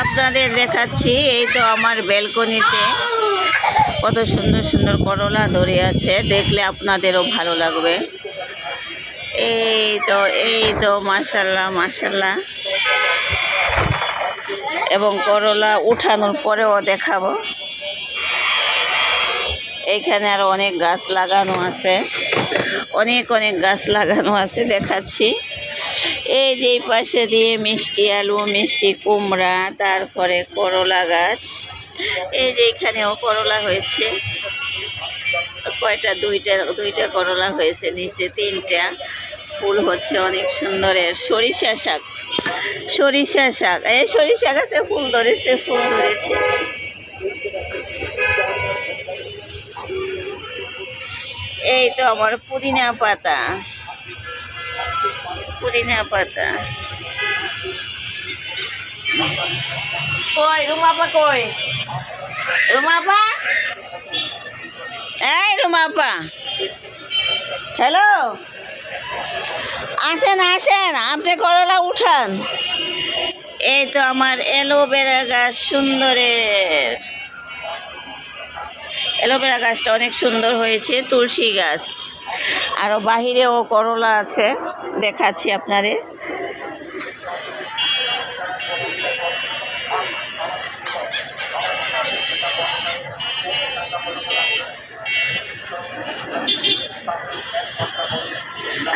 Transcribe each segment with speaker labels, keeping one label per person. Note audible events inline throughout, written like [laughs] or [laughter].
Speaker 1: আপনাদের দেখাচ্ছি, এই তো আমার ব্যালকনিতে। কত সুন্দর সুন্দর করলা ধরে আছে, দেখলে আপনাদেরও ভালো লাগবে। এই তো এই তো মার্শাল্লাহ মার্শাল্লাহ এবং করলা উঠানোর পরেও দেখাবো। এইখানে আরও অনেক গাছ লাগানো আছে। অনেক অনেক গাছ লাগানো আছে, দেখাচ্ছি। এই যে পাশে দিয়ে মিষ্টি আলু, মিষ্টি কুমড়া, তারপরে করলা গাছ। এই যে এখানেও করলা হয়েছে। কয়টা? দুইটা দুইটা করলা হয়েছে নিচে, তিনটা। ফুল হচ্ছে অনেক সুন্দরের সরিষা শাক। সরিষা শাক। এই সরিষা গাছে ফুল ধরেছে ফুল ধরেছে। এই তো আমার পুদিনা পাতা। পুদিনা পাতা। কই রুমাপা কই? রুমাপা এই রুমাপা হ্যালো? আসেন আসেন, আপনি করলা উঠান। এই তো আমার অ্যালোভেরা গাছ সুন্দরের। অ্যালোভেরা গাছটা অনেক সুন্দর হয়েছে, তুলসী গাছ। আরও বাহিরেও করলা আছে। দেখাচ্ছি আপনাদের।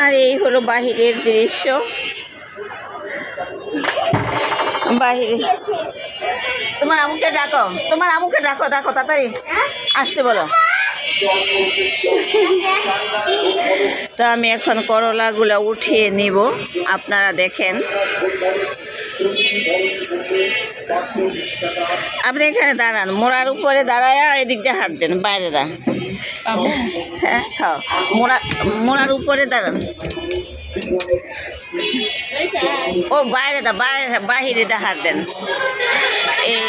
Speaker 1: আর এই হলো বাহিরের দৃশ্য। বাহিরে। তোমার আমুকে ডাকো। তোমার আমুকে ডাকো ডাকো, তাড়াতাড়ি। আসতে বলো। তো আমি এখন করলাগুলো উঠিয়ে নিব। আপনারা দেখেন। আপনি এখানে দাঁড়ান, মোড়ার উপরে দাঁড়ায় এদিক দিয়ে হাত দেন, বাইরে দাঁড়ান হ্যাঁ হ্যাঁ মোড়া, মোড়ার উপরে দাঁড়ান। ও, বাইরে দা, বাইরে, বাহিরে দা হাত দেন। এই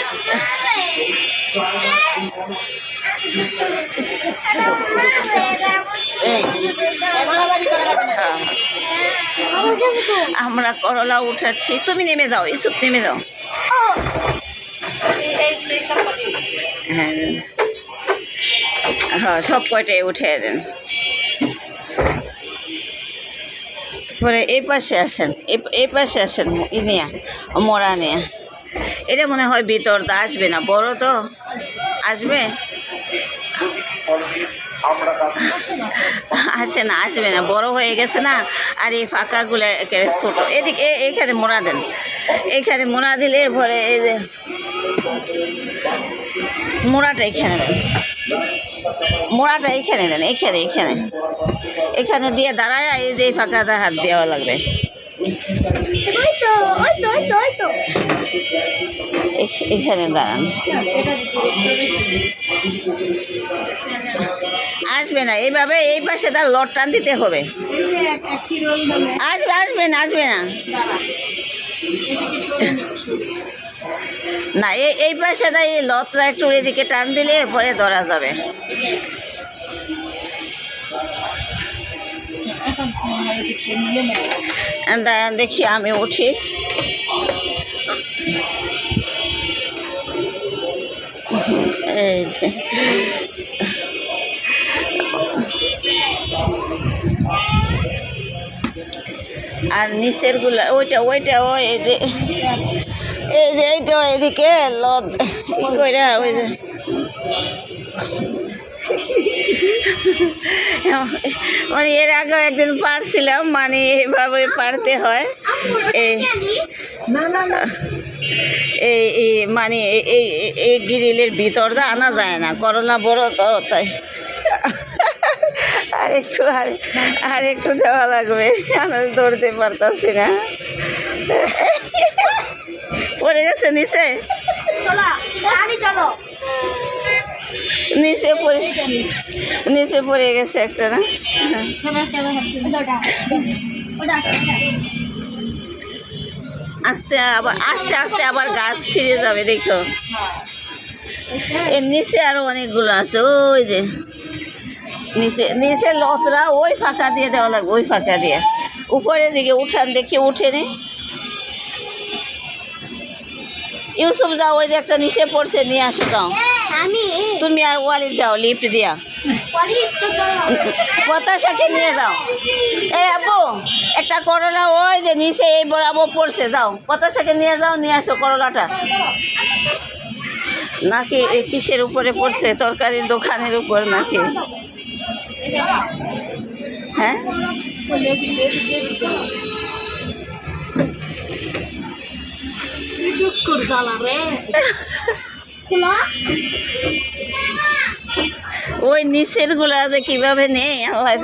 Speaker 1: আমরা করলা উঠাচ্ছি। তুমি নেমে যাও ইসুপ নেমে যাও। হ্যাঁ। হ্যাঁ সব কয়টাই উঠে দেন পরে এই পাশে আসেন এই- পাশে আসেন ই নিয়ে মোড়া নিয়ে এটা মনে হয় ভিতর দা আসবে না, বড় তো আসবে? আসে না, আসবে না, বড় হয়ে গেছে না, আর এই ফাঁকাগুলো একেবারে ছোটো। এদিকে এইখানে মোড়া দেন এইখানে মোড়া দিলে ভরে এই যে মোড়াটা এখানে দেন। মোড়াটা এইখানে দেন এইখানে এইখানে এখানে দিয়ে দাঁড়ায় এই যে এই ফাঁকাটা হাত দেওয়া লাগবে। এখানে দাঁড়ান। আসবে না, এইভাবে এই পাশে তার লট টান দিতে হবে। আসবে আসবে না আসবে না। না এই পাশে দা এই লতটা একটু এদিকে টান দিলে পরে ধরা যাবে। দেখি আমি উঠি এই যে আর নিচেরগুলা, ওইটা ওইটা, ওই এই যে এই যে, এইটা এদিকে লত কইরা ওই যে। [laughs] মানে এর আগেও একদিন পারছিলাম মানে এইভাবে পারতে হয়। এই মানে এই এই- এই গ্রিলের ভিতরটা আনা যায় না করোনা বড় তো তাই। [laughs] আর একটু আর আর একটু দেওয়া লাগবে আমি ধরতে পারতাছি না। [laughs] পড়ে গেছে নিচে?
Speaker 2: চলো চলো।
Speaker 1: নিচে পড়ে নিচে পড়ে গেছে একটা না। আস্তে আবার আস্তে আস্তে আবার গাছ ছিঁড়ে যাবে, দেখো। এর নিচে আরও অনেকগুলো আছে, ওই যে। নিচে নিচে লতরা ওই ফাঁকা দিয়ে দেওয়া লাগবে, ওই ফাঁকা দিয়ে। উপরের দিকে উঠান দেখি উঠে নি। ইউসুফ যাও, ওই যে একটা নিচে পড়ছে, নিয়ে আসো যাও। তুমি আর ওয়ালি যাও লিফট দিয়া। পতাশাকে নিয়ে যাও। এই আব্বু একটা করলা ওই যে নিচে এই বরাবর পড়ছে যাও। পতাশাকে নিয়ে যাও নিয়ে আসো করলাটা। নাকি এই কিসের উপরে পড়ছে? তরকারির দোকানের উপর নাকি? হ্যাঁ? [laughs] ওই নিচেরগুলা যে কীভাবে নেই আল্লাহ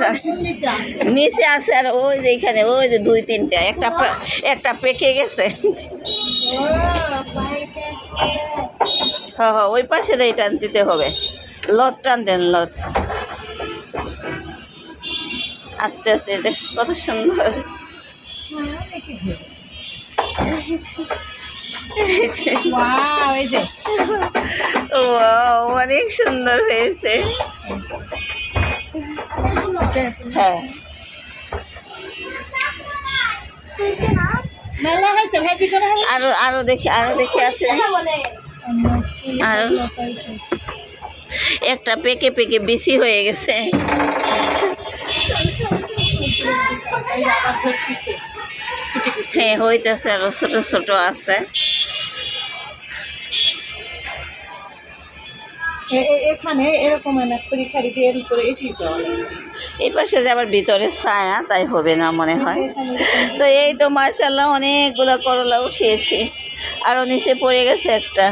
Speaker 1: নিচে আছে। আর ওই যে এখানে ওই যে দুই তিনটা। একটা একটা পেকে গেছে। হ হ্যাঁ ওই পাশে দিয়ে টান দিতে হবে। লত টান দেন লত আস্তে আস্তে দেখ কত সুন্দর। এই যে, Wow, অনেক সুন্দর হয়েছে। হ্যাঁ। আরও আরও দেখি আরও দেখি আছে আরও একটা পেকে পেকে বেশি হয়ে গেছে। হ্যাঁ হইতেছে আরও ছোট ছোট আছে।
Speaker 3: এখানে এরকম দিয়ে এর উপরে এটি
Speaker 1: এই পাশে যে আবার ভিতরে ছায়া তাই হবে না মনে হয়। তো এই তো মার্শাল্লাহ অনেকগুলো করলা উঠিয়েছি। আরও নিচে পড়ে গেছে একটা।